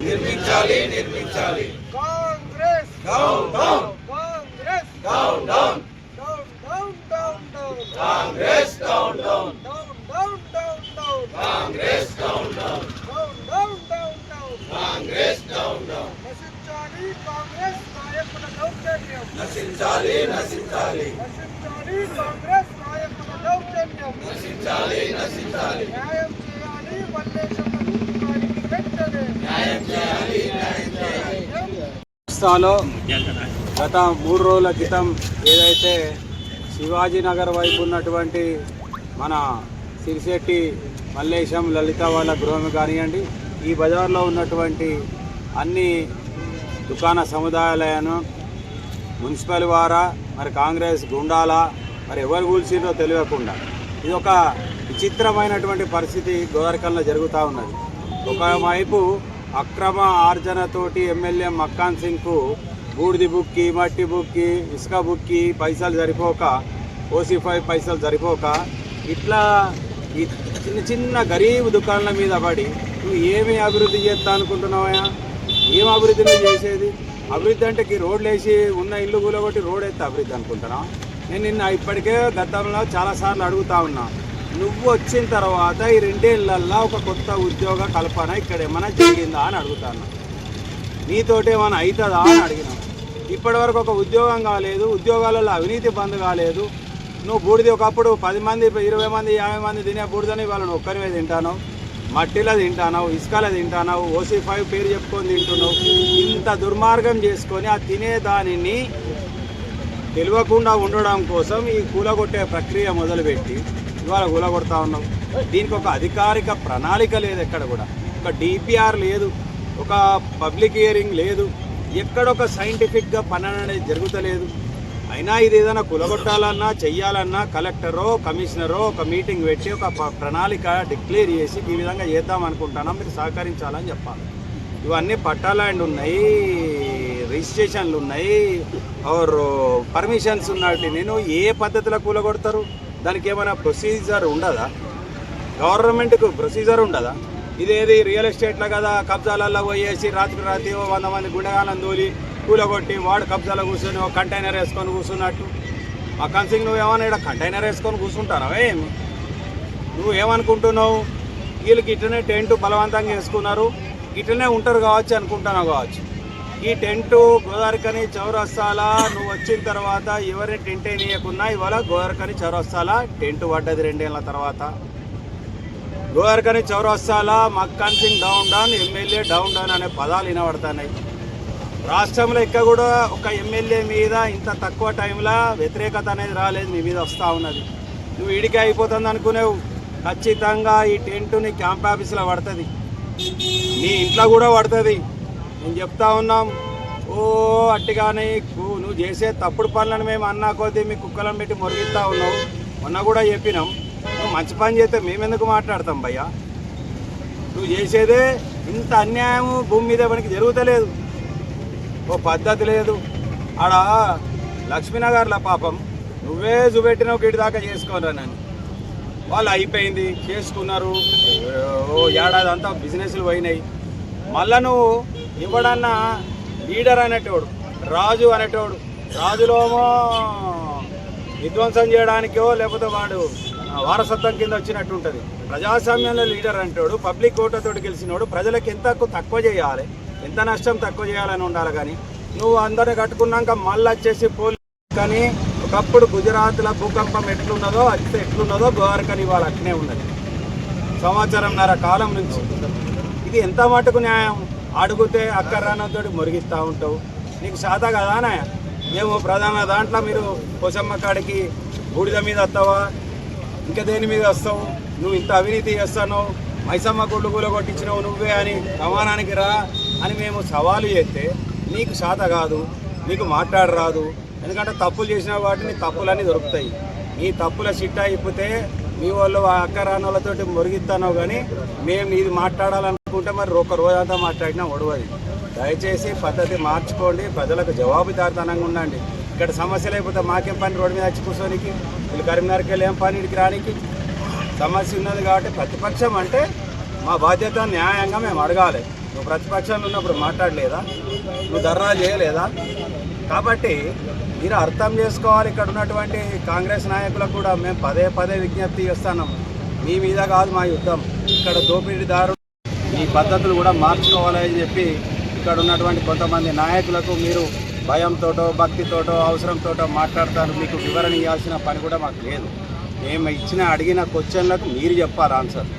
నిర్మించాలి నిర్మించాలి. Congress! Down down Congress! Down down down down down Congress down down down down down down Congress down down నశించాలి కాంగ్రెస్ నాయకుల దౌర్జన్యం నశించాలి నశించాలి. నశించాలి కాంగ్రెస్ నాయకుల దౌర్జన్యం నశించాలి నశించాలి. న్యాయం చేయాలి మల్లేశమ్మ కుటుంబానికి వెంటనే. న్యాయం చేయాలి న్యాయం చేయాలి. రాష్ట్రాల్లో గత మూడు రోజుల క్రితం ఏదైతే శివాజీనగర్ వైపు ఉన్నటువంటి మన సిరిశెట్టి మల్లేశం లలిత వాళ్ళ గృహం కానివ్వండి ఈ బజార్లో ఉన్నటువంటి అన్ని దుకాణ సముదాయాలను మున్సిపల్ వారా మరి కాంగ్రెస్ గుండాలా మరి ఎవరు కూల్చిందో తెలియకుండా. ఇది ఒక విచిత్రమైనటువంటి పరిస్థితి గోదావరికల్లో జరుగుతూ ఉన్నది. ఒకవైపు అక్రమ ఆర్జనతోటి ఎమ్మెల్యే మక్కాన్ సింగ్కు బూడిది బుక్కి మట్టి బుక్కి ఇసుక బుక్కి పైసలు సరిపోక ఓసీ ఫైవ్ పైసలు సరిపోక ఇట్లా ఈ చిన్న చిన్న గరీబ్ దుకాణాల మీద పడి నువ్వు ఏమి అభివృద్ధి చేస్తా అనుకుంటున్నావా ఏం అభివృద్ధి చేసేది? అభివృద్ధి అంటే ఈ రోడ్లు వేసి ఉన్న ఇల్లు కూలగొట్టి రోడ్ అయితే అభివృద్ధి అనుకుంటున్నా. నేను నిన్న ఇప్పటికే గతంలో చాలాసార్లు అడుగుతా ఉన్నా. నువ్వు వచ్చిన తర్వాత ఈ రెండేళ్ళల్లో ఒక కొత్త ఉద్యోగ కల్పన ఇక్కడ ఏమైనా జరిగిందా అని అడుగుతాను నీతోటి ఏమైనా అవుతుందా అని అడిగినా. ఇప్పటి వరకు ఒక ఉద్యోగం కాలేదు ఉద్యోగాలలో అవినీతి బంద్ కాలేదు. నువ్వు బూడిది ఒకప్పుడు పది మంది ఇరవై మంది యాభై మంది తినే బూడిదని వాళ్ళని నువ్వు ఒక్కరివే తింటాను? మట్టిలో తింటానావు ఇసుకలో తింటానావు ఓసీ ఫైవ్ పేరు చెప్పుకొని తింటున్నావు. ఇంత దుర్మార్గం చేసుకొని ఆ తినే దానిని తెలియకుండా ఉండడం కోసం ఈ కూలగొట్టే ప్రక్రియ మొదలుపెట్టి ఇవాళ కూలగొడతా ఉన్నాం. దీనికి ఒక అధికారిక ప్రణాళిక లేదు ఎక్కడ కూడా. ఒక డిపిఆర్ లేదు ఒక పబ్లిక్ హియరింగ్ లేదు ఎక్కడొక సైంటిఫిక్గా పని అనేది జరుగుతలేదు. అయినా ఇది ఏదైనా కులగొట్టాలన్నా చెయ్యాలన్నా కలెక్టరో కమిషనరో ఒక మీటింగ్ పెట్టి ఒక ప్రణాళిక డిక్లేర్ చేసి ఈ విధంగా చేద్దాం అనుకుంటున్నాం మీరు సహకరించాలని చెప్పాలి. ఇవన్నీ పట్టాలాండ్ ఉన్నాయి రిజిస్ట్రేషన్లు ఉన్నాయి ఆర్ పర్మిషన్స్ ఉన్నట్టు నేను ఏ పద్ధతిలో కూలగొడతారు? దానికి ఏమైనా ప్రొసీజర్ ఉండదా? గవర్నమెంట్కు ప్రొసీజర్ ఉండదా? ఇదేది రియల్ ఎస్టేట్లో కదా కబ్జాలలో పోయేసి రాత్రి రాత్రి ఓ వంద మంది గుండెగాలను తోలి కూలగొట్టి వాడు కబ్జాలో కూర్చొని ఒక కంటైనర్ వేసుకొని కూర్చున్నట్టు. మక్కన్ సింగ్ నువ్వు ఏమైనా ఇక్కడ కంటైనర్ వేసుకొని కూర్చుంటారా? నువ్వు ఏమనుకుంటున్నావు వీళ్ళకి ఇట్లనే టెంట్ బలవంతంగా వేసుకున్నారు. ఇట్లనే ఉంటారు కావచ్చు అనుకుంటున్నావు కావచ్చు. ఈ టెంటు గోదావరికని చౌరస్తాల నువ్వు వచ్చిన తర్వాత ఎవరిని టెంట్ వేయకున్నా ఇవాళ గోదావరికని చౌరస్తాల టెంట్ పడ్డది రెండేళ్ళ తర్వాత. గోదావరికని చౌరస్తాల Makkan Singh down down MLA down down అనే పదాలు వినబడుతున్నాయి. రాష్ట్రంలో ఇక్కడ కూడా ఒక ఎమ్మెల్యే మీద ఇంత తక్కువ టైంలో వ్యతిరేకత అనేది రాలేదు మీ మీద వస్తూ ఉన్నది. నువ్వు ఇడికి అయిపోతుంది అనుకునేవు. ఖచ్చితంగా ఈ టెంట్ నీ క్యాంప్ ఆఫీస్లో పడుతుంది. నీ ఇంట్లో కూడా పడుతుంది. నేను చెప్తా ఉన్నాం. ఓ అట్టిగానే నువ్వు చేసే తప్పుడు పనులను మేము అన్నా కొద్దీ మీ కుక్కలను పెట్టి మురిగిస్తూ ఉన్నావు. మొన్న కూడా చెప్పినాం. నువ్వు మంచి పని చేస్తే మేమెందుకు మాట్లాడతాం భయ్యా? నువ్వు చేసేదే ఇంత అన్యాయం భూమి మీద మనకి జరుగుతలేదు. ఓ పద్ధతి లేదు. ఆడ లక్ష్మీనగర్ల పాపం. నువ్వే చూపెట్టిన గిడి దాకా చేసుకోరానని వాళ్ళు అయిపోయింది చేసుకున్నారు. ఓ ఏడాది అంతా బిజినెస్లు పోయినాయి. మళ్ళా నువ్వు ఇవ్వడన్నా లీడర్ అనేటోడు రాజు అనేటోడు రాజులోమో విధ్వంసం చేయడానికో లేకపోతే వాడు వారసత్వం కింద వచ్చినట్టు ఉంటుంది. ప్రజాస్వామ్యంలో లీడర్ అంటాడు పబ్లిక్ ఓటర్తోటి గెలిచినోడు ప్రజలకు ఎంత తక్కువ చేయాలి. పెద్ద నష్టం తక్కువ చేయాలని ఉండాలి కానీ నువ్వు అందరిని కట్టుకున్నాక మళ్ళీ వచ్చేసి పోలీ కానీ ఒకప్పుడు గుజరాత్లో భూకంపం ఎట్లున్నదో అయితే ఎట్లున్నదో గోవారకని ఇవాళ అట్నే ఉన్నది. సంవత్సరంన్నర కాలం నుంచి. ఇది ఎంత మటుకు న్యాయం? అడిగితే అక్కర్రానంతో మురిగిస్తూ ఉంటావు. నీకు శాత కదానా మేము ప్రధాన దాంట్లో మీరు కోసమ్మ కాడికి బూడిద మీద వస్తావా? ఇంకా దేని మీద వస్తావు? నువ్వు ఇంత అవినీతి చేస్తావు మైసమ్మ గుళ్ళు కొట్టించినావు నువ్వే అని సమానానికి రా. అని మేము సవాలు చేస్తే నీకు శాత కాదు నీకు మాట్లాడరాదు ఎందుకంటే తప్పులు చేసిన వాటిని తప్పులన్నీ దొరుకుతాయి. నీ తప్పుల చిట్టా ఇప్పితే మీ వాళ్ళు ఆ అక్క రానోళ్ళతోటి మురిగిస్తానో కానీ మేము ఇది మాట్లాడాలనుకుంటే మరి ఒక రోజంతా మాట్లాడినా ఒడవది దయచేసి పద్ధతి మార్చుకోండి ప్రజలకు జవాబుదారితనంగా ఉండండి. ఇక్కడ సమస్యలు అయిపోతే మాకేం పని? రోడ్డు మీద వచ్చి కూర్చోనికి వీళ్ళు కరీంనగర్కి వెళ్ళి ఏం పని? ఇడికి రానికి. సమస్య ఉన్నది కాబట్టి ప్రతిపక్షం అంటే మా బాధ్యత న్యాయంగా మేము అడగాలి. నువ్వు ప్రతిపక్షంలో ఉన్నప్పుడు మాట్లాడలేదా? నువ్వు ధర్నా చేయలేదా? కాబట్టి మీరు అర్థం చేసుకోవాలి ఇక్కడ ఉన్నటువంటి కాంగ్రెస్ నాయకులకు కూడా మేము పదే పదే విజ్ఞప్తి చేస్తున్నాం. మీ మీద కాదు మా యుద్ధం. ఇక్కడ దోపిడీదారు ఈ పద్ధతులు కూడా మార్చుకోవాలని చెప్పి ఇక్కడ ఉన్నటువంటి కొంతమంది నాయకులకు మీరు భయంతోటో భక్తితోటో అవసరంతోటో మాట్లాడతారు. మీకు వివరణ ఇవ్వాల్సిన పని కూడా మాకు లేదు. మేము ఇచ్చిన అడిగిన క్వశ్చన్లకు మీరు చెప్పాలి ఆన్సర్